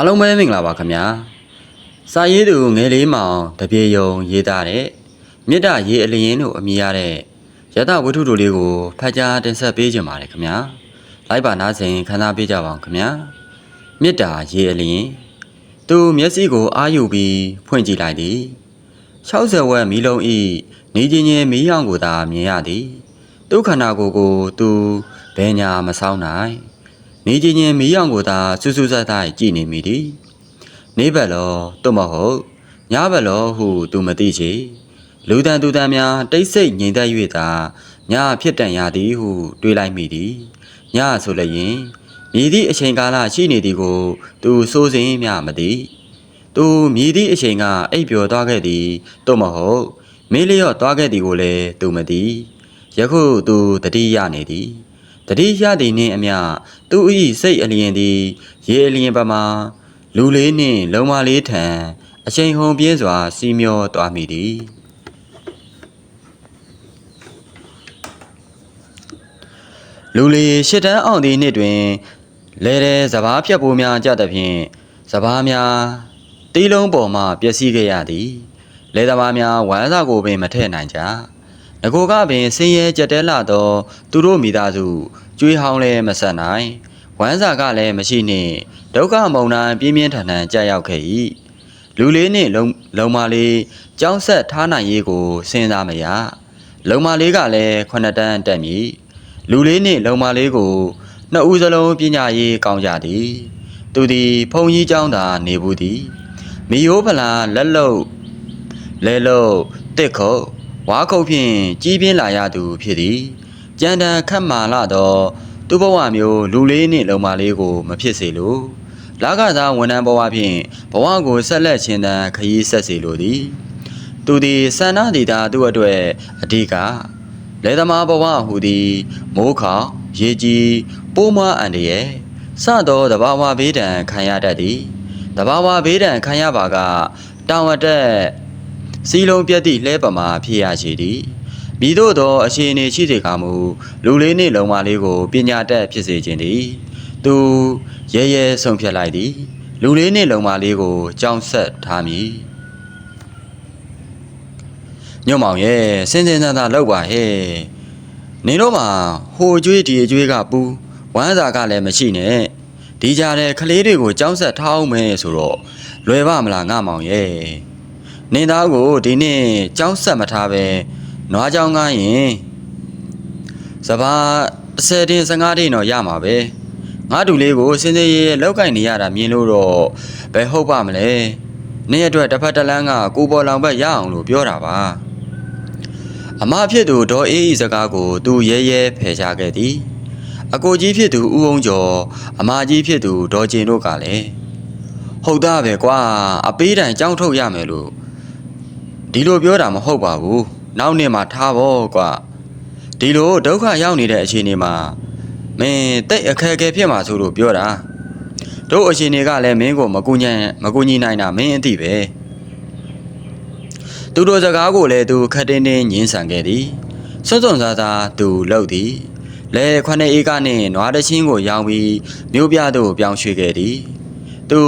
အားလုံးပဲမင်္ဂလာပါခင်ဗျာစာရေးသူငယ်လေးမောင်တပြေယုံရေးသားတဲ့မြစ်တာရေးအလျင်းတို့အမည်ရတဲ့ရတဝတ္ထုတို့လေးကိုဖတ်ကြားတင်ဆက်ပေးကြပါရခင်ဗျာလိုက်ပါနားစဉ်ခန်းစားပေးကြပါအောင်ခင်ဗျာမြစ်တာရေးအလျင်းသူမျက်စိကိုအာယူပြီးဖွင့်ကြည့်လိုက်သည်60ဝက်မီလုံးဤနေချင်းချင်းမီးရောင်ကိုသာမြင်ရသည်ဒုက္ခနာကိုယ်ကိုသူဘယ်ညာမဆောင်နိုင် နေချင်းချင်းမီးရောင်ကိုသာစူးစူးဆိုင်ဆိုင်ကြည်နေမိသည်နေဘက်လောတွတ်မဟုတ်ညဘက်လောဟုသူမသိချေလူတန်သူတန်များတိတ်ဆိတ်ငြိမ်သက်၍သာညဖြစ်တန်ရသည်ဟုတွေးလိုက်မိသည်ညဆိုလျင်မြည်သည့်အချိန်ကာလရှိနေသည်ကို သူစိုးစင်းမျှမသိသူမြည်သည့်အချိန်ကအိပ်ပျော်သွားခဲ့သည်တွတ်မဟုတ်မင်းလျော့သွားခဲ့သည်ကိုလည်းသူမသိယခုသူတတိယနေသည် တတိယသည်နှင့်အမျှသူ၏စိတ်အလျင်သည်ရေအလျင်ပမာလူလေးနှင့်လုံမလေးထံအချိန်ဟုန်ပြင်းစွာ စီးမျောသွားမိသည်လူလေးရှစ်တန်းအောင်သည့်နှစ်တွင်လဲတဲ့စပားဖြတ်ပိုးများကြသဖြင့်စပားများတီးလုံးပေါ်မှပျက်စီးခဲ့ရသည်လဲသမားများဝမ်းစာကိုပင်မထည့်နိုင်ကြ ငကိုကပင်ဆင်းရဲကြက်တဲလာသောသူတို့မိသားစုကျွေးဟောင်းလဲမဆက်နိုင်ဝမ်းစာကလည်းမရှိနှင့်ဒုက္ခမုံတိုင်းပြင်းပြင်းထန်ထန်ကြာရောက်ခဲ့၏လူလေးနှင့်လုံလုံမလေးကြောင်းဆက်ထားနိုင်ရေးကိုစဉ်းစားမရလုံမလေးကလည်းခုနှစ်တန်းတက်မည်လူလေးနှင့်လုံမလေးကိုနှစ်ဦးစလုံးပညာရေးကောင်းကြသည်သူသည်ဖုန်ကြီးကျောင်းသာနေဘူးသည်မီယိုးဖလာလက်လုံလဲလို့တစ်ခုတ် ဝါခုတ်ဖြင့်ကြီးပြင်းလာရသူဖြစ်သည်ကြံတန်ခတ်မာလာသောသူ့ဘဝမျိုးလူလေးနှင့်လုံမလေးကို မဖြစ်စေလိုလာကစားဝန်ထမ်းဘဝဖြင့်ဘဝကိုဆက်လက်ရှင်သန်ခရီးဆက်စေလိုသည်သူသည်ဆန္ဒဒေတာသူ့အတွက်အဓိကလေသမားဘဝဟူသည်မိုးခေါင်ရေကြီးပိုးမွားအန်တရဲ့စသောတဘာဝဘေးဒဏ်ခံရတတ်သည်တဘာဝဘေးဒဏ်ခံရပါကတောင်ဝတက် စီလုံးပြက်သည့်လှဲပမာဖြစ်ရရှိသည်မိတို့သောအခြေအနေရှိစေကမူလူလေးနှင့်လုံမလေးကိုပညာတတ်ဖြစ်စေခြင်းသည်သူရဲရဲဆုံးဖြတ်လိုက်သည် လူလေးနှင့်လုံမလေးကိုကြောင်းဆက်ထားမည်ညွန့်မောင်ရဲ့စင်စင်သာသာလောက်ပါဟဲ့နင်တို့မှာဟိုကျွေးဒီအကျွေးကပူဝမ်းစာကလည်းမရှိနဲ့ဒီကြတဲ့ကလေးတွေကိုကြောင်းဆက်ထားအောင်မယ်ဆိုတော့လွယ်ပါမလားငါမောင်ရဲ့ နင်သားကိုဒီနေ့ကြောင်းဆက်မထားပဲနွားကြောင်းကားရင်စပါ10တင်15တင်တော့ရမှာပဲငါတူလေးကိုစင်စင်ရဲရဲလောက်ကင်နေရတာမြင်လို့တော့ဘယ်ဟုတ်ပါမလဲနေ့အတွက်တစ်ဖက်တစ်လမ်းကကိုပေါ်လောင်ဘက်ရအောင်လို့ပြောတာပါအမဖြစ်သူဒေါ်အေးဤစကားကို သူရဲရဲဖယ်ရှားခဲ့သည်အကိုကြီးဖြစ်သူဦးအောင်ကျော်အမကြီးဖြစ်သူဒေါ်ကျင်တို့ကလည်းဟုတ်သားပဲကွာအပေးတိုင်ကြောင်းထုတ်ရမယ်လို့ ဒီလိုပြောတာမဟုတ်ပါဘူးနောက်နေ့မှထားဖို့ကွာဒီလိုဒုက္ခရောက်နေတဲ့အခြေအနေမှာမင်းတိတ်အခက်အခဲဖြစ်မှာဆိုလို့ပြောတာတို့အခြေအနေကလည်းမင်းကိုမကူညံမကူညီနိုင်တာမင်းအသိပဲသူတို့စကားကိုလည်းသူခက်တင်းတင်းညင်းဆန်ခဲ့သည်စွန့်စွန့်စားစားသူလှုပ်သည်လဲခွနဲ့အေးကနှင့်နွားတချင်းကိုရောင်းပြီးမြို့ပြသို့ပြောင်းရွှေ့ခဲ့သည် သူ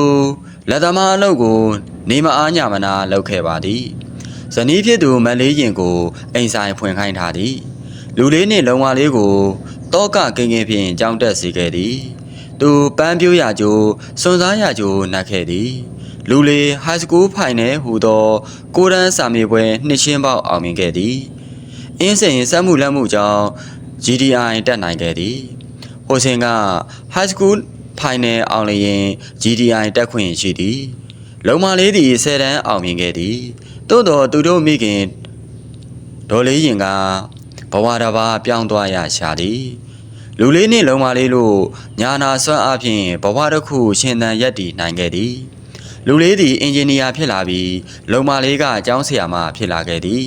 လက်သမားအလုပ်ကို နေမအားညမနာလုပ်ခဲ့ပါသည် ဇနီးဖြစ်သူမလေးရင်ကိုအိမ်ဆိုင်ဖွင့်ခိုင်းထားသည် လူလေးနှင့်လုံဝါလေးကိုတောကကင်ကင်ဖြင့်ကြောင်းတက်စေခဲ့သည် သူပန်းပြိုးရကြိုးစွန်စားရကြိုးနှက်ခဲ့သည် လူလေး high school ဖိုင်နယ်ဟူသော ကိုရန်စာမေးပွဲနှစ်ရှင်းပေါက်အောင်မြင်ခဲ့သည်အင်းစိန်စက်မှုလက်မှုကြောင့် GDI တက်နိုင်ခဲ့သည်ဟိုစင်က high school ဖိုင်နယ်အောင်လျင် GDI တက်ခွင့်ရှိသည်လုံမလေးသည်10တန်းအောင်မြင်ခဲ့သည် သို့တော်သူတို့မိခင်ဒေါ်လေးရင်ကဘဝတစ်ပါးပြောင်းသွားရရှာသည်လူလေးနှင့်လုံမလေးလို့ညာနာဆွမ်းအဖြစ်ဘဝတစ်ခုရှင်သန်ရက်တည်နိုင်ခဲ့သည်လူလေးသည်အင်ဂျင်နီယာဖြစ်လာပြီးလုံမလေးကအကျောင်းဆရာမဖြစ်လာခဲ့သည်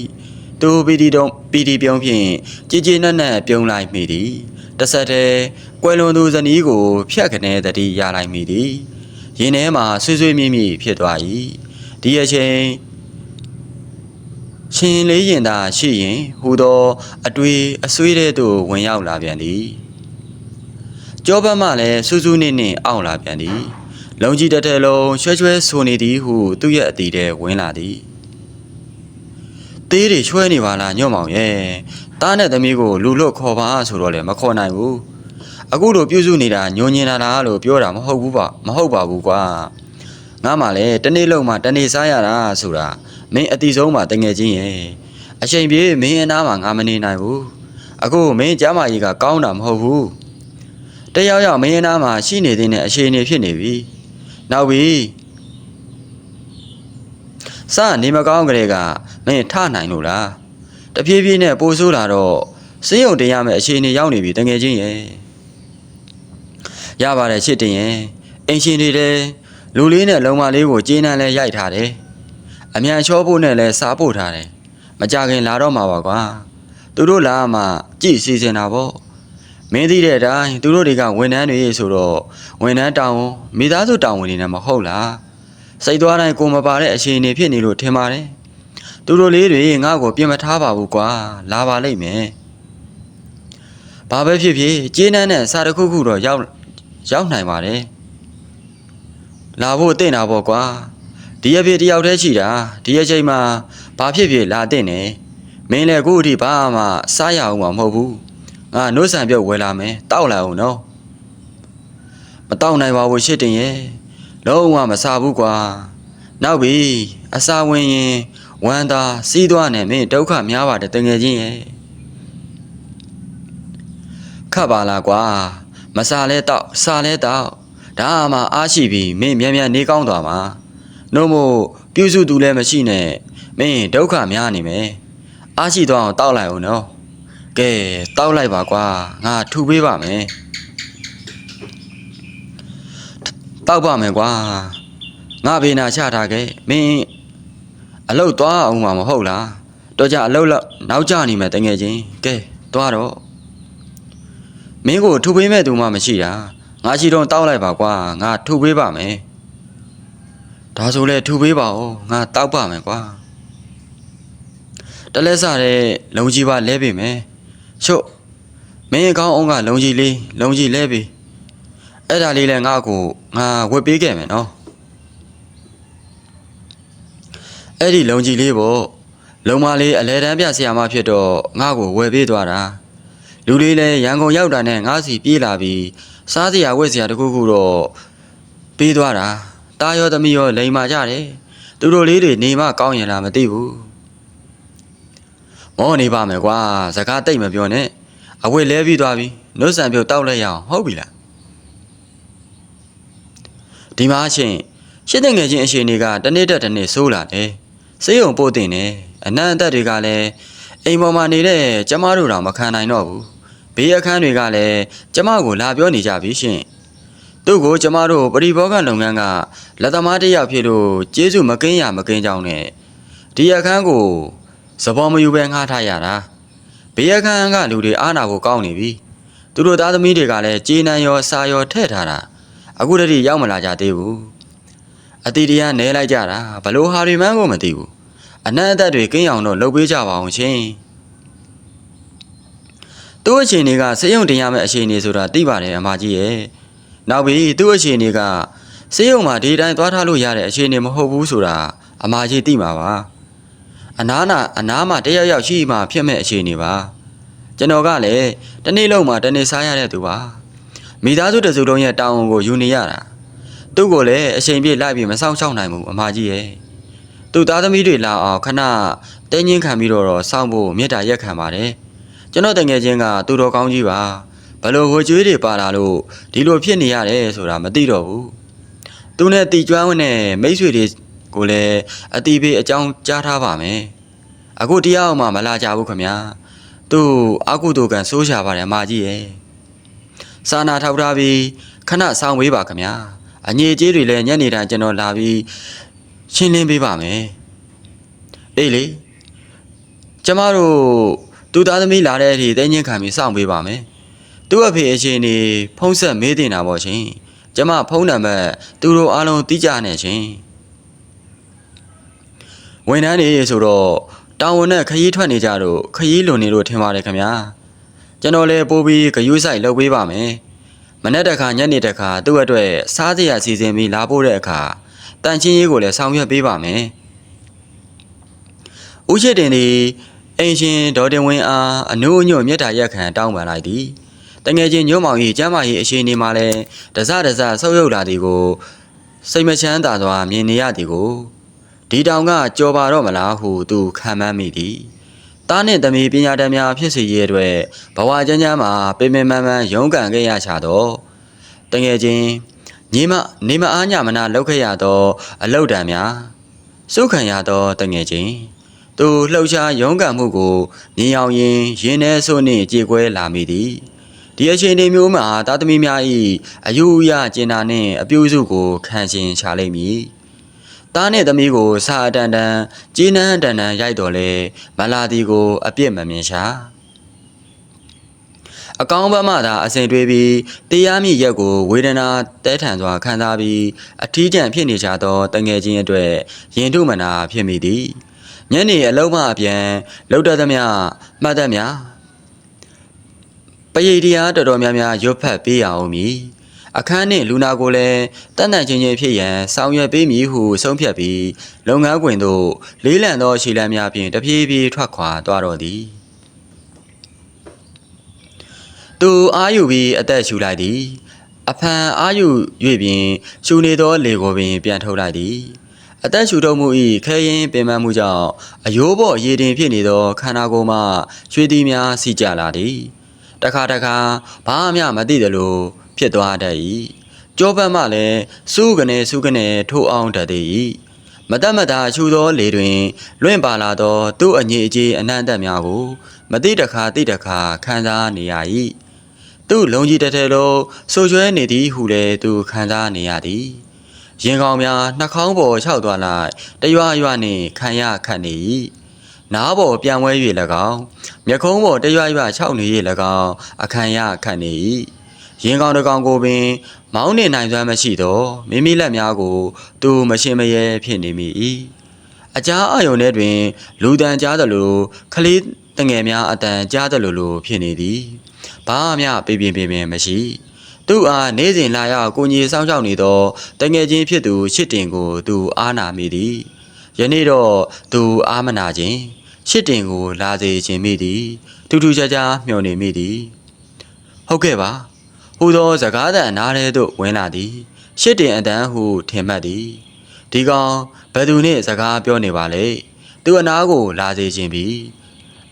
သူပီတီတုံပီတီပြုံးဖြင့်ကြည်ကြည်နက်နက်ပြုံးလိုက်မိသည်တစ်ဆက်တည်းကွယ်လွန်သူဇနီးကို ဖြတ်ခနဲတတိရလိုက်မိသည်ရင်ထဲမှာဆွေးဆွေးမြင့်မြင့်ဖြစ်သွား၏ဒီအချိန် ရှင်လေးရင်သာရှိရင်ဟူသောအတွေ့အဆွေးတဲ့သို့ဝင်ရောက်လာပြန်သည်ကြောဘတ်မှလည်းစူးစူးနစ်နစ်အောင့်လာပြန်သည်လုံကြီးတစ်ထဲလုံးရွှဲရွှဲဆိုနေသည်ဟုသူ့ရဲ့အတီထဲဝင်လာသည်သေးတွေချွဲနေပါလားညွန့်မောင်ရဲ့တားနဲ့သမီးကိုလူလွတ်ခေါ်ပါဆိုတော့လည်းမခေါ်နိုင်ဘူးအခုလိုပြုစုနေတာညွန်ညင်လာလားလို့ပြောတာမဟုတ်ဘူးပါမဟုတ်ပါဘူးကွာငါမှလည်းတနေ့လုံးမှတနေ့စားရတာဆိုတာ မင်းအတီဆုံးမှတငယ်ချင်းရဲ့အချိန်ပြေးမင်းအနားမှာငါမနေနိုင်ဘူးအခုမင်းကြားမကြီးကကောင်းတာမဟုတ်ဘူးတယောက်ယောက်မင်းနာမှာရှိနေတဲ့အအခြေအနေဖြစ်နေပြီ။နောက်ပြီးစနေမကောင်းကလေးကမင်းထနိုင်လို့လား။တဖြည်းဖြည်းနဲ့ပိုဆိုးလာတော့စေးရုံတင်ရမယ့်အခြေအနေရောက်နေပြီတငယ်ချင်းရဲ့။ရပါတယ်ချစ်တင်ရဲ့။အင်ရှင်တွေလည်းလူလေးနဲ့လုံမလေးကိုကျင်းနှန်းလဲရိုက်ထားတယ်။ အမြန်ချောဖို့နဲ့လဲစားပို့ထားတယ်။မကြခင်လာတော့မှာပါကွာ။သူတို့လာမှကြည့်စီစဉ်တာပေါ့။မင်းသိတဲ့အတိုင်းသူတို့တွေကဝန်ထမ်းတွေဆိုတော့ဝန်ထမ်းတောင်းဝန်မိသားစုတောင်းဝန်နေတယ်မဟုတ်လားစိတ်သွားတိုင်းကိုမပါတဲ့အခြေအနေဖြစ်နေလို့ထင်ပါတယ်သူတို့လေးတွေငါ့ကိုပြင်မထားပါဘူးကွာလာပါလိမ့်မယ်ဘာပဲဖြစ်ဖြစ်ကျေးနန်းနဲ့စာတစ်ခုခုတော့ရောက်ရောက်နိုင်ပါတယ်လာဖို့တင့်တာပေါ့ကွာ ဒီအဖြစ်တယောက်တည်းရှိတာဒီအချိန်မှာဘာဖြစ်ဖြစ်လာတင့်နေမင်းလည်းကို့အထိဘာမှစားရအောင်မှာမဟုတ်ဘူးငါနှုတ်ဆန်ပြုတ်ဝယ်လာမယ်တောက်လာအောင်နော်မတောက်နိုင်ပါဘူးရှစ်တင်ရဲ့လုံးဝမစားဘူးကွာနောက်ပြီအစာဝင်ရင်ဝမ်းသာစီးသွားနဲ့မင်းဒုက္ခများပါတယ်တငယ်ချင်းရဲ့ခတ်ပါလားကွာမစားလဲတောက်စားလဲတောက်ဒါမှအားရှိပြီးမင်းမြန်မြန်နေကောင်းသွားမှာ နှုတ်မို့ပြုစုသူလည်းမရှိနဲ့မင်းဒုက္ခများနေမယ်အားရှိသွားအောင်တောက်လိုက်အောင်နော်ကဲတောက်လိုက်ပါကွာငါထူပေးပါမယ်တောက်ပါမယ်ကွာငါဘေးနာချထားခဲ့မင်းအလုတ်သွားအောင်မှာမဟုတ်လားတော့ကြအလုတ်လောက်နောက်ကျနေမယ်တငယ်ချင်းကဲသွားတော့မင်းကိုထူပေးမဲ့သူမှမရှိတာငါရှိတော့တောက်လိုက်ပါကွာငါထူပေးပါမယ် ဒါဆိုလဲထူပေးပါဦးငါတောက်ပါမယ်ကွာတလဲစားတဲ့လုံကြီးပါလဲပြီမယ်ရှုပ်မင်းအကောင်းအောင်ကလုံကြီးလေးလုံကြီးလဲပြီအဲ့ဒါလေးလဲငါ့ကိုငါဝတ်ပေးခဲ့မယ်နော်အဲ့ဒီလုံကြီးလေးပေါ့လုံမလေးအလဲတန်းပြဆရာမဖြစ်တော့ငါ့ကိုဝယ်ပေးသွားတာလူလေးလဲရန်ကုန်ရောက်တာနဲ့ငါစီပြေးလာပြီးစားစရာဝတ်စရာတခုခုတော့ပေးသွားတာ တားရောသမီးရောလိန်မာကြတယ်သူတို့လေးတွေနေမကောင်းရင်လားမသိဘူးမောနေပါမယ်ကွာစကားတိတ်မပြောနဲ့အဝတ်လဲပြီးသွားပြီနှုတ်ဆန်ပြုတ်တောက်လိုက်ရအောင်ဟုတ်ပြီလားဒီမှာအချင်းရှစ်တငယ်ချင်းအရှင်တွေကတနေ့တက်တနေ့ဆိုးလာတယ်စေးုံပို့တင်တယ်အနံ့အသက်တွေကလည်းအိမ်ပေါ်မှာနေတဲ့ကျမတို့တော့မခံနိုင်တော့ဘူးဘေးအခန်းတွေကလည်းကျမကိုလာပြောနေကြပြီရှင် သူ့ကိုကျမတို့ပရိဘောဂလုပ်ငန်းကလက်သမားတစ်ယောက်ဖြစ်လို့ကျေးဇူးမကင်းရမကင်းကြောင်းနဲ့ဒီအခန်းကိုစပေါ်မယူပဲငှားထားရတာဘေးရခန်းကလူတွေအားနာဖို့ကောင်းနေပြီသူတို့သားသမီးတွေကလည်းကြေးနံရောစာရောထည့်ထားတာအခုတည်းရောက်မလာကြသေးဘူးအတီတရားနဲလိုက်ကြတာဘလို့ဟာတွေမှန်းကိုမသိဘူးအနက်အသက်တွေကင်းအောင်တော့လှုပ်ပေးကြပါအောင်ရှင်သူ့အခြေအနေကစေယုံတင်ရမယ့်အခြေအနေဆိုတာသိပါတယ်အမကြီးရဲ့ နောက်ပြီးသူ့အခြေအနေကစေယုံမှာဒီတိုင်းသွားထားလို့ရတဲ့အခြေအနေမဟုတ်ဘူးဆိုတာအမကြီးသိမှာပါအနားနာအနားမှာတယောက်ယောက်ရှိမှဖြစ်မဲ့အခြေအနေပါကျွန်တော်ကလည်းတနေ့လုံးမှတနေ့စားရတဲ့သူပါမိသားစုတစ်စုလုံးရဲ့တာဝန်ကိုယူနေရတာသူ့ကိုလည်းအချိန်ပြည့်လိုက်ပြီးမဆောင်ရှောက်နိုင်ဘူးအမကြီးရဲ့သူ့သားသမီးတွေလာအောင်ခဏတင်းချင်းခံပြီးတော့စောင့်ဖို့မေတ္တာရက်ခံပါတယ်ကျွန်တော်တငယ်ချင်းကသူတော်ကောင်းကြီးပါ ဘလို့ဟိုကျွေးတွေပါလာလို့ဒီလိုဖြစ်နေရတယ်ဆိုတာမသိတော့ဘူးသူနဲ့တီကျွမ်းဝင်တဲ့မိတ်ဆွေတွေကိုလည်းအတီးပေးအကြောင်းကြားထားပါမယ်အခုတရားအောင်မှမလာကြဘူးခမညာသူ့အကုသိုလ်ကံစိုးရှာပါတယ်အမကြီးရဲ့စာနာထောက်ထားပြီးခဏဆောင်ဝေးပါခမညာအငြိအကျေးတွေလည်းညနေတိုင်းကျွန်တော်လာပြီးရှင်းလင်းပေးပါမယ်အေးလေကျမတို့သူသားသမီးလာတဲ့အထိတင်းချင်းခံပြီးစောင့်ပေးပါမယ် သူ့အဖေအရှင်နေဖုံးဆက်မေးတင်တာပေါ့ရှင်ကျမဖုံးနံပါတ်သူတို့အားလုံးသိကြနေရှင်ဝန်ထမ်းတွေဆိုတော့တာဝန်နဲ့ခရီးထွက်နေကြတော့ခရီးလွန်နေလို့ထင်ပါတယ်ခင်ဗျာကျွန်တော်လည်းပို့ပြီးဂယုစိုက်လုပ်ပေးပါမယ်မမနေ့တခါညနေတခါသူ့အတွက်စားစရာစီစဉ်ပြီးလာဖို့တဲ့အခါတန်ချင်းရေးကိုလည်းဆောင်ရွက်ပေးပါမယ်ဦးရှိတင်သည်အင်ရှင်ဒေါ်တင်ဝင်းအားအနိုးအညွတ်မြတ်တာရက်ခံတောင်းပန်လိုက်သည် တငယ်ချင်းညွန့်မောင်၏ကျမ်းမာရေးအခြေအနေမှာလည်းတစတစဆုပ်ယုပ်လာသည်ကိုစိတ်မချမ်းသာစွာမြင်နေရသည်ကိုဒီတောင်ကကြော်ပါတော့မလားဟုသူခံမှန်းမိသည်တားနှင့်သမီးပညာတတ်များဖြစ်စေရတဲ့အတွက်ဘဝချမ်းချမ်းမှာပင်ပင်ပန်းပန်းရုန်းကန်ခဲ့ရချတော့တငယ်ချင်းညီမနေမအားညမနာလောက်ခဲ့ရသောအလုတ်တံများစုခံရသောတငယ်ချင်းသူလှုပ်ရှားရုန်းကန်မှုကိုမြင်အောင်ရင်ရင်ထဲဆိုးနှင့်ကြေကွဲလာမိသည် ဒီအချိန်ဒီမျိုးမှာသားသမီးများ၏အယူအယကျင်နာနှင့်အပြုစုကိုခံရှင်ချလိမ့်မည်သားနှင့်သမီးကိုစာအတန်တန်ကြီးနှန်းတန်တန်ရိုက်တော်လဲမလာသည်ကိုအပြစ်မမြင်ရှာအကောင်းဘက်မှသာအစဉ်တွေးပြီးတရားမြင့်ရက်ကိုဝေဒနာတဲထန်စွာခံစားပြီးအထီးကျန်ဖြစ်နေကြသောတငယ်ချင်းအတွက်ရင်ထုမနာဖြစ်မိသည်ညနေအလုံးမအပြန်လှုပ်တတ်သမျှမှတ်တတ်များ ပရိတရားတော်တော်များများရွတ်ဖတ်ပေးရအောင်မည်အခန်းနှင့်လူနာကိုလည်းတန်တန်ချင်းချင်းဖြစ်ရန်ဆောင်ရွက်ပေးမည်ဟုဆုံးဖြတ်ပြီးလုပ်ငန်းခွင်သို့လေးလံသောခြေလမ်းများဖြင့်တဖြည်းဖြည်းထွက်ခွာသွားတော်သည်သူအာယူပြီးအသက်ရှူလိုက်သည်အဖန်အာယူ၍ပင်ရှူနေသောလေကိုပင်ပြန်ထုတ်လိုက်သည်အသက်ရှူထုတ်မှု၏ခဲရင်ပင်ပန်းမှုကြောင့်အယိုးပေါ်ရေတင်ဖြစ်နေသောခန္ဓာကိုယ်မှရွှေသီးများစီးကျလာသည် တခါတခါဘာမှမသိသလိုဖြစ်သွားတတ်၏ကြောပတ်မှလည်းစူးကနေစူးကနေထိုးအောင်တတ်သည်၏မတတ်မတာရှူသောလေတွင် လွင့်ပါလာသော သူ့အငြိအကျေးအနှံ့အသက်များကို မသိတခါသိတခါခံစားနေရ၏သူ့လုံးကြီးတစ်ထည်လုံးဆိုရွဲနေသည်ဟုလည်းသူခံစားနေရသည်ရင်ကောင်များနှာခေါင်းပေါ်ခြောက်သွားလိုက်တရွရွနှင့်ခံရခတ်နေ၏ နားပေါ်ပြန်ဝဲ၍၎င်းမျက်ခုံးပေါ်တရွရွခြောက်နေ၍၎င်းအခမ်းရခတ်နေ၏ရင်ကောင်တစ်ကောင်ကိုပင် မောင်းနေနိုင်စွမ်းမရှိသောမိမိလက်များကို သူမရှင်မရဲဖြစ်နေမိ၏အကြားအယုံထဲတွင် လူတန်ကြားသလိုခလေးတငယ်များအတန်ကြားသလိုလိုဖြစ်နေသည်ဘာမှပြပြပြပြမရှိသူ့အားနေစဉ်လာရောက်ကိုကြီးစောင်းရှောက်နေသောတငယ်ချင်းဖြစ်သူရှစ်တင်ကိုသူအားနာမိသည် ယနေ့တော့သူအားမနာခြင်းရှစ်တင်ကိုလာစေခြင်းမိသည်ထူးထူးခြားခြားမျှော်နေမိသည်ဟုတ်ကဲ့ပါဟူသောစကားသံနားထဲသို့ဝင်လာသည် ရှစ်တင်အတန်းဟုထင်မှတ်သည်ဒီကောင်ဘယ်သူနှင့်စကားပြောနေပါလဲသူအနားကိုလာစေခြင်းပြီ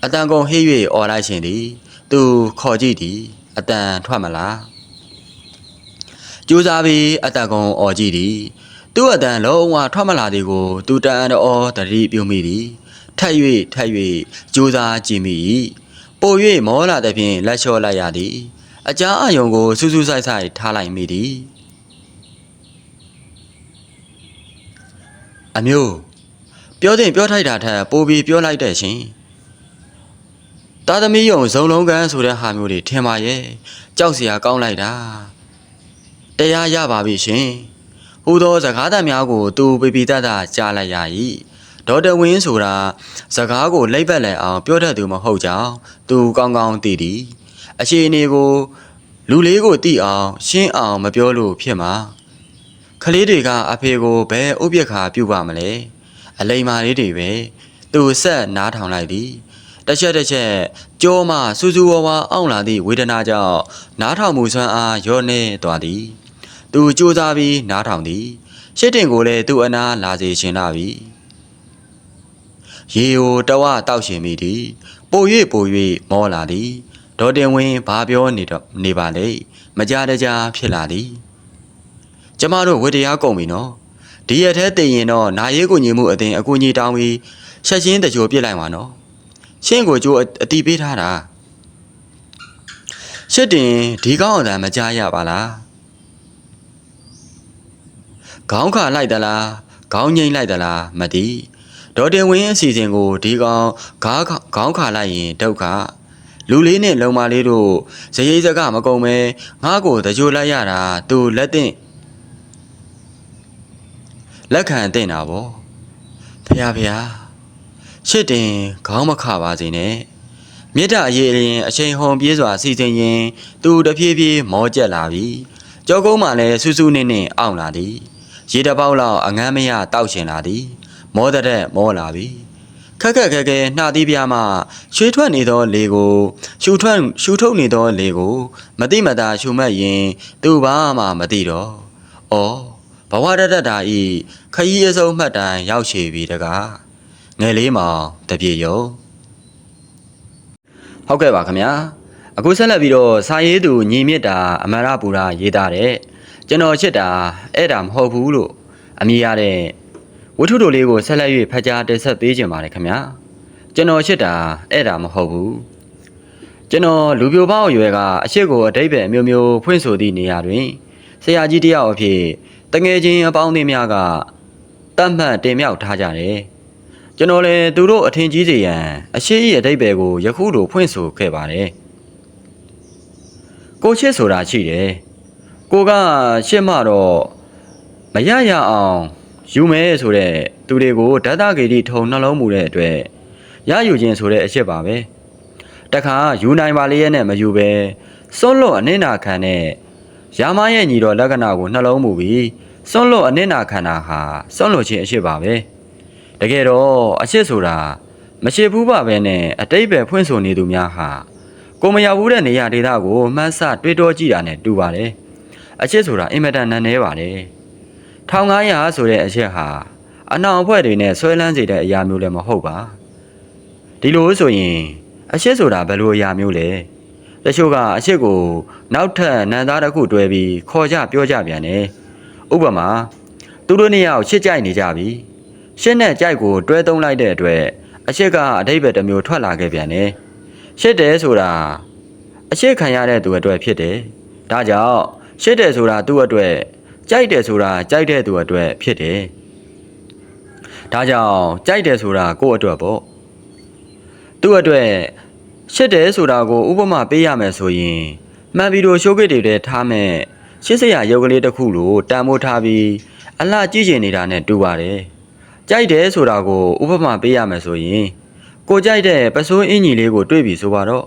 အတန်ကုန်ဟေး၍អော်လိုက်ခြင်းသည် သူခေါ်ကြည့်သည်အတန်ထွက်မလားကြိုးစားပြီးအတကုံអော်ကြည့်သည် သူ့အတန်လုံးဝထွက်မလာသည်ကို သူတန်တော်တတိပြုမိသည်ထက်၍ထက်၍ကြိုးစားကြည့်မိ၏ပို၍မောလာသည်ဖြင့်လက်လျှော့လိုက်ရသည်အကြားအယုံကိုစူးစူးဆိုင်ဆိုင်ထားလိုက်မိသည်အမျိုးပြောတဲ့ပြောထိုက်တာထက်ပိုပြီးပြောလိုက်တဲ့ရှင်တာသမီယုံဇုံလုံးကန်းဆိုတဲ့ဟာမျိုးတွေထင်ပါရဲ့ကြောက်စရာကောင်းလိုက်တာတရားရပါပြီရှင် ဟူသောစကားသံများကို သူပေပီတတ်တာကြားလိုက်ရ၏ဒေါက်တာဝင်းဆိုတာစကားကိုလိုက်ပတ်လည်အောင် ပြောတတ်သူမဟုတ်ကြောင်းသူကောင်းကောင်းသိသည်အခြေအနေကို လူလေးကိုသိအောင် ရှင်းအောင်မပြောလို့ဖြစ်မှာခလေးတွေကအဖေကိုဘယ်ဥပ္ပခါပြုပါမလဲအလိမ္မာလေးတွေပဲသူဆက်နားထောင်လိုက်သည်တစ်ချက်တစ်ချက်ကြောမှစူးစူးဝါးဝါအောင့်လာသည့်ဝေဒနာကြောင့်နားထောင်မှုဆွမ်းအားရော့နေသွားသည် သူကြိုးစားပြီးနားထောင်သည်ရှစ်တင်ကိုလည်းသူ့အနားလာစေရှင်လာပြီရေကိုတဝတောက်ရှင်မိသည်ပို၍ပို၍မောလာသည်ဒေါ်တင်ဝင်းဘာပြောနေတော့နေပါလေမကြတကြဖြစ်လာသည်ကျမတို့ဝေတရားကုန်ပြီနော်ဒီရက်ထဲတည်ရင်တော့နာရေးကိုညီမှုအတင်အကူညီတောင်းပြီးချက်ချင်းတကြိုပြစ်လိုက်ပါနော်ရှင်းကိုကြိုးအတီးပေးထားတာရှစ်တင်ဒီကောင်းအတန်မကြားရပါလား ခေါင်းခါလိုက်သလားခေါင်းငိမ့်လိုက်သလားမသိဒေါ်တင်ဝင်းအစီအစဉ်ကိုဒီကောင်ခါခေါင်းခါလိုက်ရင်ဒုက္ခလူလေးနဲ့လုံမလေးတို့ဇရိစကမကုံမဲငါ့ကိုတကြိုလိုက်ရတာသူလက်တင်လက်ခံတင်တာဗောဖះဖះရှစ်တင်ခေါင်းမခပါစေနဲ့မေတ္တာအရေးအရင်အချိန်ဟုန်ပြေးစွာစီစဉ်ရင် သူတဖြည်းဖြည်းမောကျက်လာပြီကြောကုန်းမှလည်းစူးစူးနင်းနင်းအောင်လာသည် ရေတစ်ပေါက်လောက်အငမ်းမရတောက်ရှင်လာသည် မောတဲ့တဲ့မောလာပြီခက်ခက်ခဲခဲနှာသီးပြားမှရွှေထွက်နေသောလေကိုရှူထွက်ရှူထုတ်နေသောလေကို မတိမတာရှူမှတ်ရင် သူဘာမှမသိတော့ဩဘဝတတ္တတာဤခရီးအစုံမှတ်တိုင်ရောက်ရှိပြီတကားငယ်လေးမောင်တပြေရုံဟုတ်ကဲ့ပါခင်ဗျာအခုဆက်လက်ပြီးတော့စာရေးသူညီမြင့်တာအမရပူရာရေးသားတဲ့ ကျွန်တော်ချစ်တာအဲ့ဒါမဟုတ်ဘူးလို့အမည်ရတဲ့ဝတ္ထုတို့လေးကိုဆက်လက်၍ဖတ်ကြားတင်ဆက်ပေးခြင်းပါတယ်ခင်ဗျာကျွန်တော်ချစ်တာအဲ့ဒါမဟုတ်ဘူးကျွန်တော်လူပြိုပေါင်းအရွယ်ကအရှိကိုအတိတ်ပဲအမျိုးမျိုးဖွင့်ဆိုသည့်နေရာတွင်ဆရာကြီးတယောက်အဖြစ်တငယ်ချင်းအပေါင်းအသင်းများကတတ်မှတ်တင်မြှောက်ထားကြတယ်ကျွန်တော်လည်းသူတို့အထင်ကြီးစေရန်အရှိ၏အတိတ်ပဲကိုယခုလိုဖွင့်ဆိုခဲ့ပါတယ်ကိုချစ်ဆိုတာရှိတယ် ကိုကရှစ်မှတော့မရရအောင်ယူမဲဆိုတဲ့သူတွေကိုဓာတ်သားဂေတိထုံနှလုံးမူတဲ့အတွက်ရယူခြင်းဆိုတဲ့အချက်ပါပဲတခါယူနိုင်ပါလေရဲ့နဲ့မယူပဲစွန့်လွတ်အနစ်နာခံတဲ့ရာမရဲ့ညီတော်လက္ခဏာကိုနှလုံးမူပြီးစွန့်လွတ်အနစ်နာခံတာဟာစွန့်လွတ်ခြင်းအချက်ပါပဲတကယ်တော့အချက်ဆိုတာမရှိဘူးပါပဲနဲ့အတိတ်ပဲဖွင့်ဆိုနေသူများဟာကိုမရောက်ဘူးတဲ့နေရာဒေသကိုမှတ်ဆတွေးတောကြည့်တာနဲ့တူပါတယ် အချက်ဆိုတာအင်မတန်နန်းနေပါတယ်1500ဆိုတဲ့အချက်ဟာအနောင်အဖွဲ့တွေနဲ့ဆွဲလန်းစေတဲ့အရာမျိုးလည်းမဟုတ်ပါဒီလိုဆိုရင်အချက်ဆိုတာဘယ်လိုအရာမျိုးလဲတချို့ကအချက်ကိုနောက်ထပ်နန်းသားတစ်ခုတွဲပြီးခေါ်ကြပြောကြပြန်တယ်ဥပမာသူတို့နှစ်ယောက်ရှစ်ကြိုက်နေကြပြီရှစ်နဲ့ကြိုက်ကိုတွဲသုံးလိုက်တဲ့အတွက်အချက်ကအတိတ်ပဲတစ်မျိုးထွက်လာခဲ့ပြန်တယ်ရှစ်တယ်ဆိုတာအချက်ခံရတဲ့သူအတွက်ဖြစ်တယ်ဒါကြောင့် ရှစ်တယ်ဆိုတာသူ့အတွက်ကြိုက်တယ်ဆိုတာကြိုက်တဲ့သူအတွက်ဖြစ်တယ်။ဒါကြောင့်ကြိုက်တယ်ဆိုတာကိုယ့်အတွက်ပေါ့။သူ့အတွက်ရှစ်တယ်ဆိုတာကိုဥပမာပေးရမယ်ဆိုရင်မှန်ဗီဒီယိုရှိုးကိတ်တွေထဲထားမဲ့ရှစ်စရာရုပ်ကလေးတစ်ခုလိုတန်မိုးထားပြီးအလှကြည့်ကျင်နေတာနဲ့တူပါတယ်။ကြိုက်တယ်ဆိုတာကိုဥပမာပေးရမယ်ဆိုရင်ကိုကြိုက်တဲ့ပစိုးအင်ကြီးလေးကိုတွေးပြီးဆိုပါတော့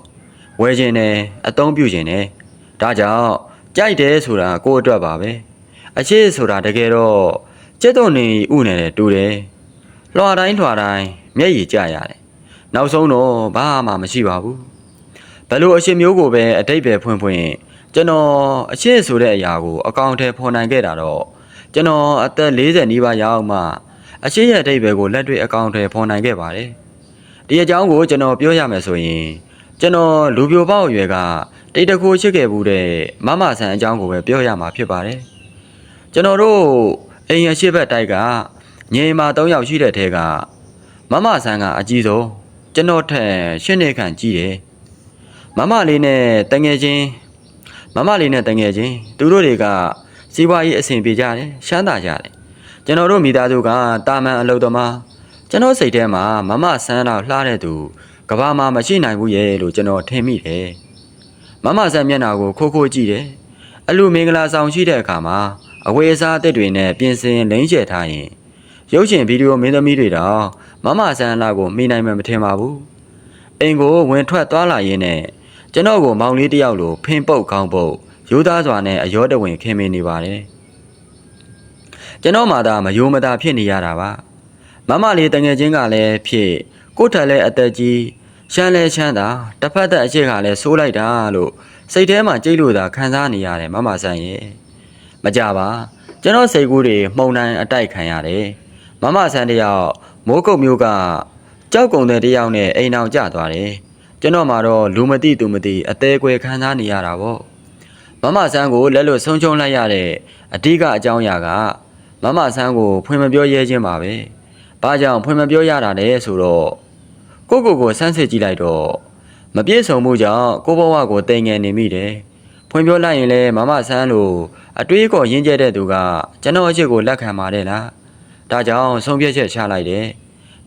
ဝယ်ခြင်းနဲ့အသုံးပြုခြင်းနဲ့ဒါကြောင့် ကြိုက်တယ်ဆိုတာကိုယ့်အတွက်ပါပဲ။အချစ်ဆိုတာတကယ်တော့ကျက်တော့နေဥနေတယ်တူတယ်လွှာတိုင်းလွှာတိုင်းမျက်ရည်ကျရတယ်နောက်ဆုံးတော့ဘာမှမရှိပါဘူးဘယ်လိုအချစ်မျိုးကိုပဲအတိတ်ပဲဖွင့်ဖွင့်ကျွန်တော်အချစ်ဆိုတဲ့အရာကိုအကောင့်ထဲဖော်နိုင်ခဲ့တာတော့ကျွန်တော်အသက်40နီးပါးရောက်မှအချစ်ရဲ့အတိတ်ပဲကိုလက်တွေ့အကောင့်ထဲဖော်နိုင်ခဲ့ပါတယ်ဒီအကြောင်းကိုကျွန်တော်ပြောရမယ်ဆိုရင်ကျွန်တော်လူပြိုပေါက်အရွယ်က တိတ်တခုချစ်ခဲ့ဘူးတဲ့မမဆန်အကြောင်းကိုပဲပြောရမှာဖြစ်ပါတယ်ကျွန်တော်တို့အိမ်ရရှိဘက်တိုက်ကငယ်မာ၃ယောက်ရှိတဲ့ထဲကမမဆန်းကအကြီးဆုံးကျွန်တော်ထက်ရှင်းနေခန့်ကြီးတယ်မမလေးနဲ့တငယ်ချင်းမမလေးနဲ့တငယ်ချင်းသူတို့တွေကစီးပွားရေးအဆင်ပြေကြတယ်ရှမ်းသာကြတယ်ကျွန်တော်တို့မိသားစုကတာမန်အလုပ်သမားကျွန်တော်စိတ်ထဲမှာမမဆန်းတော့လှတဲ့သူကဘာမှမရှိနိုင်ဘူးရဲ့လို့ကျွန်တော်ထင်မိတယ် မမဆန်းမျက်နှာကိုခိုးခိုးကြည့်တယ်အလူမင်္ဂလာဆောင်ရှိတဲ့အခါမှာအဝေးအစားအသစ်တွေနဲ့ပြင်ဆင်လိမ့်ကျက်ထားရင်ရုပ်ရှင်ဗီဒီယိုမင်းသမီးတွေတော့မမဆန်းလာကိုမိနိုင်မှမထင်ပါဘူးအိမ်ကိုဝင်ထွက်သွားလာရင်းနဲ့ကျွန်တော်ကိုမောင်လေးတယောက်လိုဖင်ပုတ်ခေါင်းပုတ်ရိုးသားစွာနဲ့အယောတဝင်ခင်မင်နေပါတယ်ကျွန်တော်မှသာမယိုမသာဖြစ်နေရတာပါမမလေးတငယ်ချင်းကလည်းဖြစ်ကိုယ့်ထက်လည်းအသက်ကြီး ရှမ်းလဲချမ်းသာတစ်ဖက်သက်အချစ်ကလည်းဆိုးလိုက်တာလို့စိတ်ထဲမှာကြိတ်လို့သာခံစားနေရတယ်မမဆန်းရဲ့မကြပါကျွန်တော်စိတ်ကူးတွေမှုန်တိုင်းအတိုက်ခံရတယ်မမဆန်းတယောက်မိုးကုတ်မျိုးကကြောက်ကုံတဲ့တယောက်နဲ့အိမ်အောင်ကျသွားတယ်ကျွန်တော်မှတော့လူမသိသူမသိအသေးကွယ်ခံစားနေရတာပေါ့မမဆန်းကိုလက်လွတ်ဆုံးချုံလိုက်ရတဲ့အဓိကအကြောင်းအရာကမမဆန်းကို ဖွင့်မပြောရဲခြင်းပါပဲဘာကြောင့်ဖွင့်မပြောရတာလဲဆိုတော့ ကိုကိုကိုဆန်းစစ်ကြည့်လိုက်တော့မပြည့်စုံမှုကြောင့်ကိုဘဝကိုတိမ်ငယ်နေမိတယ်ဖွင့်ပြောလိုက်ရင်လည်းမမဆန်းလို့အတွေးအခေါ်ရင်းကျက်တဲ့သူကကျွန်တော်အချစ်ကိုလက်ခံပါတယ်လားဒါကြောင့်ဆုံးဖြတ်ချက်ချလိုက်တယ်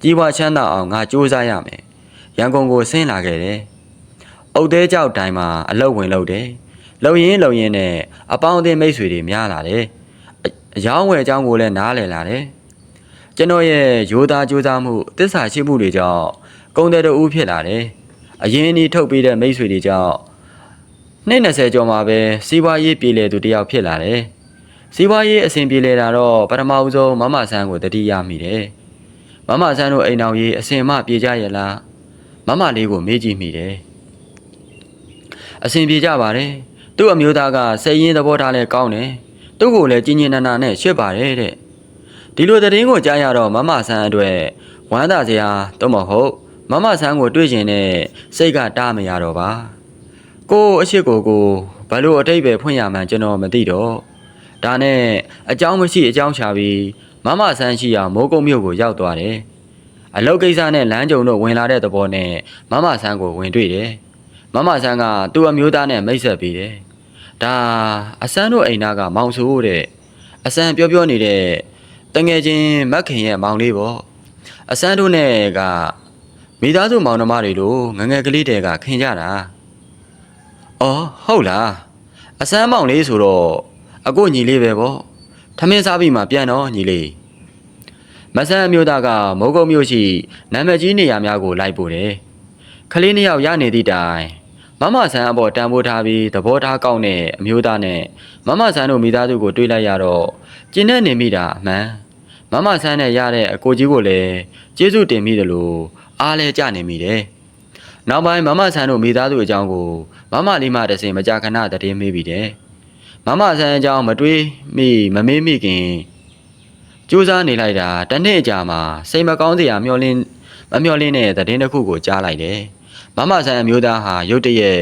ကြီးပွားချမ်းသာအောင်ငါစူးစမ်းရမယ်ရန်ကုန်ကိုဆင်းလာခဲ့တယ်အုတ်သေးကြောက်တိုင်းမှာအလုတ်ဝင်လုပ်တယ်လုံရင်းလုံရင်းနဲ့အပေါင်းအသင်းမိတ်ဆွေတွေများလာတယ်အယောင်းဝယ်အကြောင်းကိုလည်းနားလည်လာတယ်ကျွန်တော်ရဲ့ရိုးသားကြိုးစားမှုတစ္ဆာရှိမှုတွေကြောင့် ကုံတဲ့တူဖြစ်လာတယ်အရင်အနီးထုတ်ပေးတဲ့မိတ်ဆွေတွေကြောင့်နှစ်20ကျော်မှာပဲစီးပွားရေးပြည်လေသူတစ်ယောက်ဖြစ်လာတယ်စီးပွားရေးအဆင်ပြေလေတာတော့ပထမဦးဆုံးမမဆန်းကိုတတိယမိတယ်မမဆန်းတို့အိမ်တော်ကြီးအစင်မပြေကြရဲ့လားမမလေးကိုမေးကြည့်မိတယ်အဆင်ပြေကြပါတယ်သူ့အမျိုးသားကစိတ်ရင်းသဘောထားလဲကောင်းတယ်သူ့ကိုလည်းကြီးကြီးနာနာနဲ့ရှစ်ပါတယ်တဲ့ဒီလိုသတင်းကိုကြားရတော့မမဆန်းအတွက်ဝမ်းသာစရာတော့မဟုတ် မမဆန်းကိုတွေ့ကျင်တဲ့စိတ်ကတားမရတော့ပါကိုအရှိကိုကိုဘလို့အတိတ်ပဲဖွင့်ရမှန်းကျွန်တော်မသိတော့ဒါနဲ့အကြောင်းမရှိအကြောင်းချပြီးမမဆန်းရှိရာမိုးကုတ်မြို့ကိုရောက်သွားတယ်အလုပ်ကိစ္စနဲ့လမ်းကြုံတို့ဝင်လာတဲ့သဘောနဲ့မမဆန်းကိုဝင်တွေ့တယ်မမဆန်းကသူ့အမျိုးသားနဲ့မိတ်ဆက်ပေးတယ်ဒါအဆန်းတို့အိမ်သားကမောင်ဆိုးတဲ့အဆန်းပြောပြောနေတဲ့တငယ်ချင်းမက်ခင်ရဲ့မောင်လေးပေါ့အစမ်းတို့နဲ့က မိသားစုမောင်နှမတွေလို့ငငယ်ကလေးတွေကခင်ကြတာအော်ဟုတ်လားအစမ်းမောင်လေးဆိုတော့အကိုညီလေးပဲပေါ့ထမင်းစားပြီးမှပြန်တော့ညီလေးမဆန်းအမျိုးသားကမိုးကုတ်မြို့ရှိနာမည်ကြီးနေရာများကိုလိုက်ပို့တယ်ခလေးနှစ်ယောက်ရနေသည့်တိုင်မမဆန်းအပေါ်တန်ဖိုးထားပြီးသဘောထားကောင်းတဲ့အမျိုးသားနဲ့မမဆန်းတို့မိသားစုကိုတွေ့လိုက်ရတော့ကျင်းတဲ့နေမိတာအမှန်မမဆန်းနဲ့ရတဲ့အကိုကြီးကိုလည်းကျေးဇူးတင်မိတယ်လို့ အားလဲကြနေမိတယ်နောက်ပိုင်းမမဆန်းတို့မိသားစုအကြောင်းကိုမမလေးမတစင်မကြာခဏတည်မေးပြီးတယ်မမဆန်းအကြောင်းမတွေးမိမမေးမိခင်ကြိုးစားနေလိုက်တာတစ်နှစ်အကြာမှာစိတ်မကောင်းစရာမျောလင်းမမျောလင်းတဲ့သတင်းတစ်ခုကိုကြားလိုက်တယ်မမဆန်းအမျိုးသားဟာရုတ်တရက်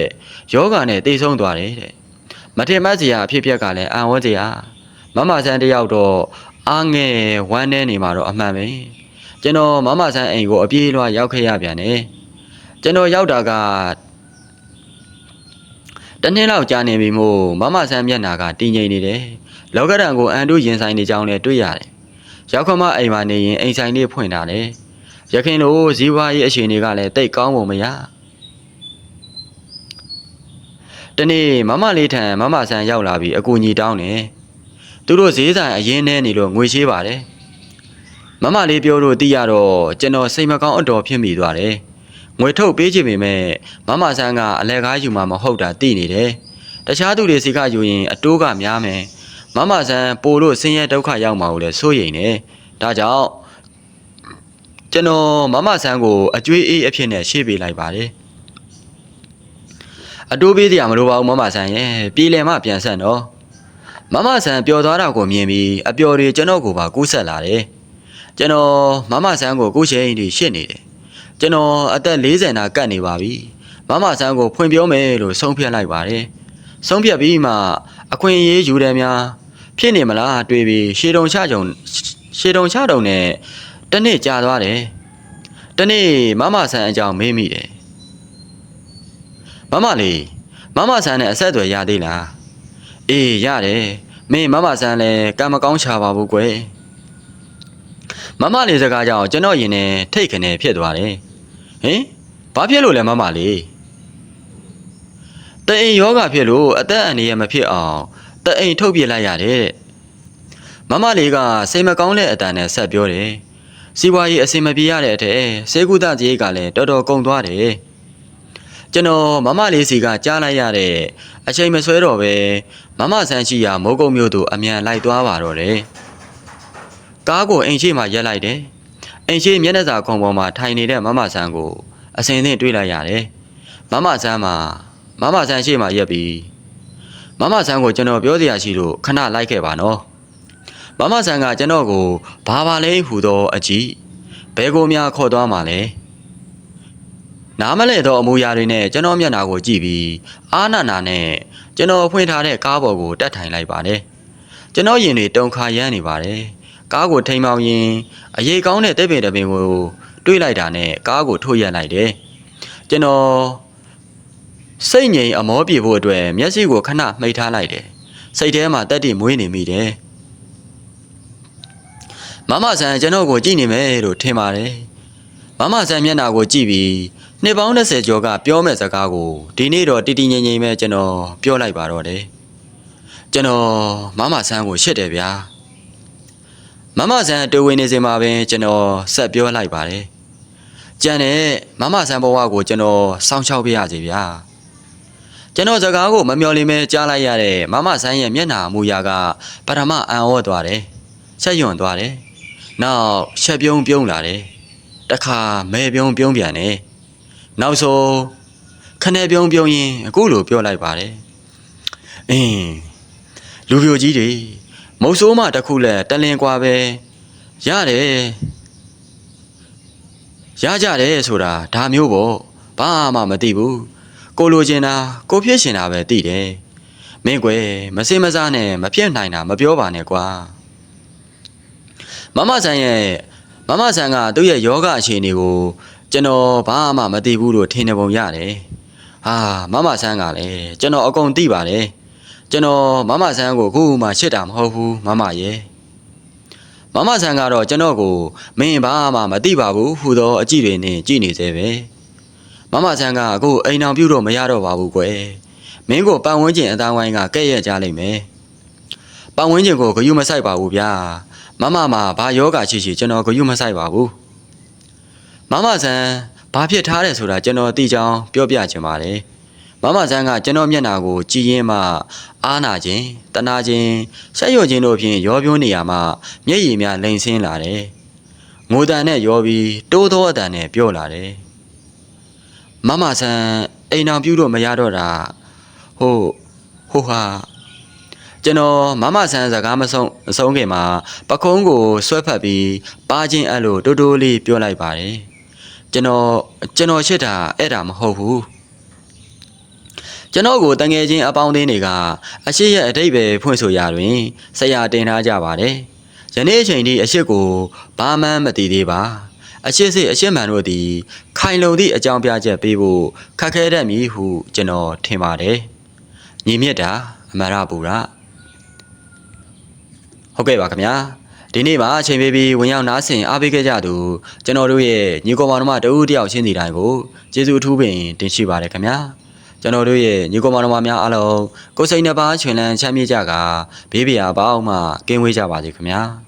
ယောဂာနဲ့တိတ်ဆုံးသွားတယ်တဲ့မထင်မှတ်စရာအဖြစ်အပျက်ကလည်းအံ့ဩစရာမမဆန်းတယောက်တော့အားငယ်ဝမ်းနေနေမှာတော့အမှန်ပဲ ကျွန်တော်မမဆန်းအိမ်ကိုအပြေးလွှားရောက်ခဲ့ရပြန်တယ်ကျွန်တော်ရောက်တာကတနေ့လောက်ကြာနေပြီမို့မမဆန်းမျက်နှာကတည်ငြိမ်နေတယ်လောကဒဏ်ကိုအန်တို့ရင်ဆိုင်နေကြောင်းလည်းတွေ့ရတယ်ရောက်ခမအိမ်မှာနေရင်အိမ်ဆိုင်လေးဖွင့်တာလေရခင်တို့ဇီဝရေးအခြေအနေကလည်းတိတ်ကောင်းပုံမရတနေ့မမလေးထံမမဆန်းရောက်လာပြီးအကူညီတောင်းတယ်သူတို့ဈေးဆိုင်အရင်ထဲနေလို့ငွေရှိပါတယ် မမလေးပြောလို့သိရတော့ကျွန်တော်စိတ်မကောင်းအတော်ဖြစ်မိသွားတယ်ငွေထုတ်ပေးချင်ပေမဲ့မမဆန်းကအလဲကားယူမှာမဟုတ်တာသိနေတယ်တခြားသူတွေစီကယူရင်အတိုးကများမယ်မမဆန်းပို့လို့ဆင်းရဲဒုက္ခရောက်မှာကိုလည်းစိုးရိမ်တယ်ဒါကြောင့်ကျွန်တော်မမဆန်းကိုအကျွေးအေးအဖြစ်နဲ့ရှေ့ပေးလိုက်ပါတယ်အတိုးပေးတရားမလိုပါဘူးမမဆန်းရဲ့ပြည်လည်မှပြန်ဆက်တော့မမဆန်ပျော်သွားတာကိုမြင်ပြီးအပျော်တွေကျွန်တော်ကိုပါကူးဆက်လာတယ်။ ကျွန်တော်မမဆန်ကိုကိုရှိန်တွေရှစ်နေတယ်။ကျွန်တော်အသက်40နာကတ်နေပါပြီ။မမဆန်ကိုဖွင့်ပြောမယ်လို့ဆုံးဖြတ်လိုက်ပါတယ်။ဆုံးဖြတ်ပြီးမှအခွင့်အရေးယူတယ်များဖြစ်နေမလားတွေးပြီးရှေတုံချကြုံရှေတုံချတုံနဲ့တနေ့ကြာသွားတယ်။တနေ့မမဆန်အကြောင်းမေးမိတယ်။မမလေးမမဆန်နဲ့အဆက်အသွယ်ရသေးလား။အေးရတယ်မင်းမမဆန်းလဲကံမကောင်းချပါဘူးကွယ် မမလေးစကားကြောင့်ကျွန်တော်ရင်နဲ့ထိတ်ခနဲ့ဖြစ်သွားတယ်ဟင်ဘာဖြစ်လို့လဲမမလေးတအိမ်ယောဂဖြစ်လို့အသက်အန္တရာယ်မဖြစ်အောင်တအိမ်ထုတ်ပြလိုက်ရတယ်တဲ့မမလေးကစိတ်မကောင်းတဲ့အတန်နဲ့ဆက်ပြောတယ်စီးပွားရေးအဆင်မပြေရတဲ့အထက်စေကုသစရိတ်ကလည်းတော်တော်ကုန်သွားတယ်ကျွန်တော်မမလေးစီကကြားလိုက်ရတဲ့အချိန်မဆွဲတော့ပဲမမဆန်းရှိရာမိုးကုတ်မြို့သို့အမြန်လိုက်သွားပါတော့တယ်။ ကားကိုအိမ်ရှိမှရက်လိုက်တယ်။အိမ်ရှိမျက်နှာစာခုံပေါ်မှာထိုင်နေတဲ့မမဆန်းကိုအစင်သင့်တွေ့လိုက်ရတယ်။မမဆန်းမှာမမဆန်းရှိမှရက်ပြီးမမဆန်းကိုကျွန်တော်ပြောစရာရှိလို့ခဏလိုက်ခဲ့ပါနော်။မမဆန်းကကျွန်တော်ကိုဘာပါလဲဟူသောအကြည့်ဘဲကိုများခေါ်သွားမှလဲ။နားမလဲတော့အမူအရာတွေနဲ့ကျွန်တော်မျက်နှာကိုကြည့်ပြီးအာနာနာနဲ့ကျွန်တော်ဖွင့်ထားတဲ့ကားပေါ်ကိုတက်ထိုင်လိုက်ပါတယ်။ကျွန်တော်ရင်တွေတုန်ခါရမ်းနေပါတယ်။ ကားကိုထိန်မောင်းရင်အရေးကောင်းတဲ့တဲ့ပင်တပင်ကိုတွေးလိုက်တာနဲ့ကားကိုထိုးရက်လိုက်တယ်။ကျွန်တော်စိတ်ငြိမ်အမောပြေဖို့အတွက်မျက်စိကိုခဏမှိတ်ထားလိုက်တယ်။စိတ်ထဲမှာတက်တည်မွေးနေမိတယ်။မမဆန်ကျွန်တော်ကိုကြည့်နေမယ်လို့ထင်ပါတယ်။မမဆန်မျက်နှာကိုကြည့်ပြီးနှစ်ပေါင်း30ကျော်ကပြောမဲ့စကားကိုဒီနေ့တော့တည်တည်ငြိမ်ငြိမ်ပဲကျွန်တော်ပြောလိုက်ပါတော့တယ်ကျွန်တော်မမဆန်းကိုရှစ်တယ်ဗျာ မမဆန်းတူဝင်နေစင်မှာပဲကျွန်တော်ဆက်ပြောလိုက်ပါတယ်ကြံတဲ့မမဆန်းဘဝကိုကျွန်တော်စောင့်ရှောက်ပြရစီဗျာကျွန်တော်စကားကိုမမျော်လင့်မဲကြားလိုက်ရတဲ့မမဆန်းရဲ့မျက်နှာအမူအရာကပထမအံ့ဩသွားတယ်ဆက်ယွန်သွားတယ်နောက်ရှက်ပြုံးပြုံးလာတယ်တခါမဲပြုံးပြုံးပြန်တယ်နောက်ဆုံးခနဲ့ပြုံးပြုံးရင်အခုလိုပြောလိုက်ပါတယ်အင်းလူပြိုကြီးတွေ မုတ်ဆိုးမတစ်ခုလဲတလင်ကွာပဲရတယ်ရကြတယ်ဆိုတာဒါမျိုးပေါ့ဘာမှမသိဘူးကိုလိုချင်တာကိုဖြစ်ရှင်တာပဲသိတယ်မင်းကွယ်မစင်မစားနဲ့မပြတ်နိုင်တာမပြောပါနဲ့ကွာမမဆန်ရဲ့မမဆန်ကသူ့ရဲ့ယောဂအခြေအနေကိုကျွန်တော်ဘာမှမသိဘူးလို့ထင်နေပုံရတယ်ဟာမမဆန်ကလည်းကျွန်တော်အကုန်သိပါတယ် ကျွန်တော်မမဆန်ကိုအခုမှရှစ်တာမဟုတ်ဘူးမမရဲ့မမဆန်ကတော့ကျွန်တော်ကိုမင်းဘာမှမသိပါဘူးဟူသောအကြည့်တွေနဲ့ကြည်နေသေးပဲမမဆန်ကအခုအိမ်အောင်ပြုတ်တော့မရတော့ပါဘူးကွယ်မင်းကိုပတ်ဝန်းကျင်အသားဝိုင်းကကဲ့ရဲ့ကြလိမ့်မယ်ပတ်ဝန်းကျင်ကိုဂယုမဆိုင်ပါဘူးဗျာမမမှာဘာယောဂရှိရှိကျွန်တော်ဂယုမဆိုင်ပါဘူးမမဆန်ဘာဖြစ်ထားတယ်ဆိုတာကျွန်တော်သိချောင်းပြောပြချင်ပါတယ် မမဆန်းကကျွန်တော်မျက်နှာကိုကြည်ရင်မှအားနာခြင်းတနာခြင်းဆက်ရွခြင်းတို့ဖြင့်ရောပြိုးနေရမှမျက်ရည်များလိမ်ဆင်းလာတယ်။ငိုတန်နဲ့ရောပြီးတိုးသောအတန်နဲ့ပြောလာတယ်။မမဆန်းအိမ်အောင်ပြုလို့မရတော့တာဟုတ်ဟုတ်ဟာကျွန်တော်မမဆန်းစကားမဆုံးမဆုံးခင်မှာပကုံးကိုဆွဲဖက်ပြီးပါချင်းအဲ့လိုတိုးတိုးလေးပြောလိုက်ပါတယ်။ကျွန်တော်ကျွန်တော်ရှစ်တာအဲ့ဒါမဟုတ်ဘူး။ ကျွန်တော်ကိုတငယ်ချင်းအပေါင်းအသင်းတွေကအရှိရဲ့အတိတ်ပဲဖွင့်ဆိုရာတွင်ဆရာတင်ထားကြပါတယ်။ယနေ့အချိန်ထိအရှိကိုဘာမှမသိသေးပါ။အရှိစိတ်အရှိမှန်တို့သည် ခိုင်လုံသည့်အကြောင်းပြချက်ပေးဖို့ခက်ခဲတတ်မည်ဟုကျွန်တော်ထင်ပါတယ်။ညီမြတ်တာအမရပူရဟုတ်ကဲ့ပါခင်ဗျာဒီနေ့မှာအချိန်ပေးပြီးဝင်ရောက်နားဆင်အားပေးခဲ့ကြသူကျွန်တော်တို့ရဲ့ညီကောင်မောင်တို့မတဦးတယောက်ချင်းစီတိုင်းကိုကျေးဇူးအထူးပင်တင်ရှိပါတယ်ခင်ဗျာ ကျွန်တော်တို့ရဲ့ညီကောင်မတော်မများအားလုံးကိုယ်စိတ်နှစ်ပါးချွင်လန်းချမ်းမြေ့ကြကဘေးပရာပေါင်းမှကင်းဝေးကြပါစေခင်ဗျာ